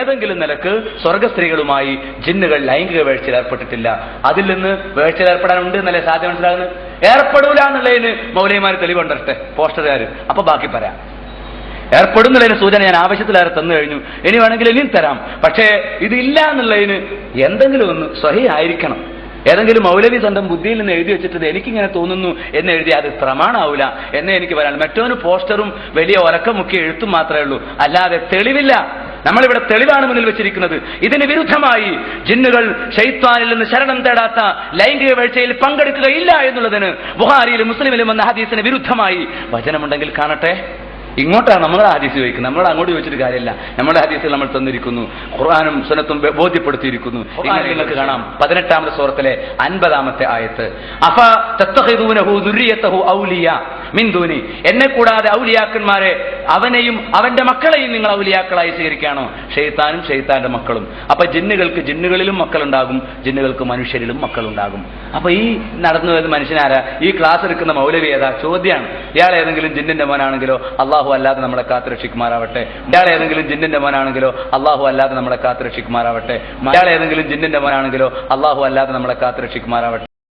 ഏതെങ്കിലും നിലയ്ക്ക് സ്വർഗസ്ത്രീകളുമായി ജിന്നുകൾ ലൈംഗിക വേഴ്ചയിൽ ഏർപ്പെട്ടിട്ടില്ല. അതിൽ നിന്ന് വേഴ്ചയിൽ ഏർപ്പെടാനുണ്ട് എന്നല്ലേ സാധ്യത മനസ്സിലാകുന്നത്? ഏർപ്പെടൂല എന്നുള്ളതിന് മൗലൈമാർ തെളിവുണ്ടട്ടെ പോസ്റ്ററുകാർ അപ്പൊ ബാക്കി പറയാം. ഏർപ്പെടുന്നുള്ളതിന് സൂചന ഞാൻ ആവശ്യത്തിലേറെ തന്നു കഴിഞ്ഞു. ഇനി വേണമെങ്കിൽ ഇനിയും തരാം. പക്ഷേ ഇതില്ല എന്നുള്ളതിന് എന്തെങ്കിലും ഒന്ന് സ്വഹി ആയിരിക്കണം ഏതെങ്കിലും മൗലവി സ്വന്തം ബുദ്ധിയിൽ നിന്ന് എഴുതി വെച്ചിട്ട് എനിക്കിങ്ങനെ തോന്നുന്നു എന്ന് എഴുതി അത് പ്രമാണാവില്ല എന്നേ എനിക്ക് പറയാൻ മറ്റോന് പോസ്റ്ററും വലിയ ഒലക്കമൊക്കെ എഴുത്തും മാത്രമേ ഉള്ളൂ. അല്ലാതെ തെളിവില്ല. നമ്മളിവിടെ തെളിവാണ് മുന്നിൽ വെച്ചിരിക്കുന്നത്. ഇതിന് വിരുദ്ധമായി ജിന്നുകൾ ഷെയ്ത്വാനിൽ നിന്ന് ശരണം തേടാത്ത ലൈംഗിക വീഴ്ചയിൽ പങ്കെടുക്കുകയില്ല എന്നുള്ളതിന് ബുഹാരിയിലും മുസ്ലിമിലും വന്ന ഹദീസിന് വിരുദ്ധമായി വചനമുണ്ടെങ്കിൽ കാണട്ടെ. ഇങ്ങോട്ടാണ് നമ്മൾ ഹദീസ് ചോദിക്കുന്നത്. നമ്മളോട് അങ്ങോട്ട് ചോദിച്ചിട്ട് കാര്യമില്ല. നമ്മുടെ ഹദീസിൽ നമ്മൾ തന്നിരിക്കുന്നു. ഖുർആാനും സുനത്തും ബെ- ബോധ്യപ്പെടുത്തിയിരിക്കുന്നു. ഇങ്ങനെ നിങ്ങൾക്ക് കാണാം. പതിനെട്ടാമത്തെ സൂറത്തിലെ അൻപതാമത്തെ ആയത്ത്. അഫ ദുരിയത്തഹു ഔലിയ മിന്ദൂനി എന്നെ കൂടാതെ ഔലിയാക്കന്മാരെ അവനെയും അവന്റെ മക്കളെയും നിങ്ങൾ ഔലിയാക്കളായി സ്വീകരിക്കുകയാണോ? ഷെയ്ത്താനും ഷെയ്ത്താന്റെ മക്കളും. അപ്പൊ ജിന്നുകൾക്ക് ജിന്നുകളിലും മക്കളുണ്ടാകും ജിന്നുകൾക്ക് മനുഷ്യരിലും മക്കളുണ്ടാകും. അപ്പൊ ഈ നടന്നു വരുന്ന മനുഷ്യനാരാ? ഈ ക്ലാസ് എടുക്കുന്ന മൗലവി ഏതാ? ചോദ്യമാണ് ഇയാൾ ഏതെങ്കിലും ജിന്നിന്റെ മോനാണെങ്കിലോ അള്ളാഹു അല്ലാതെ നമ്മളെ കാത്തു രക്ഷിക്കുമാറാവട്ടെ. ഇയാൾ ഏതെങ്കിലും ജിന്നിന്റെ മോനാണെങ്കിലോ അള്ളാഹു അല്ലാതെ നമ്മളെ കാത്തു രക്ഷിക്കുമാറാവട്ടെ. ഇയാൾ ഏതെങ്കിലും ജിന്നിന്റെ മോനാണെങ്കിലോ അള്ളാഹു അല്ലാതെ നമ്മളെ കാത്തു രക്ഷിക്കുമാറാവട്ടെ.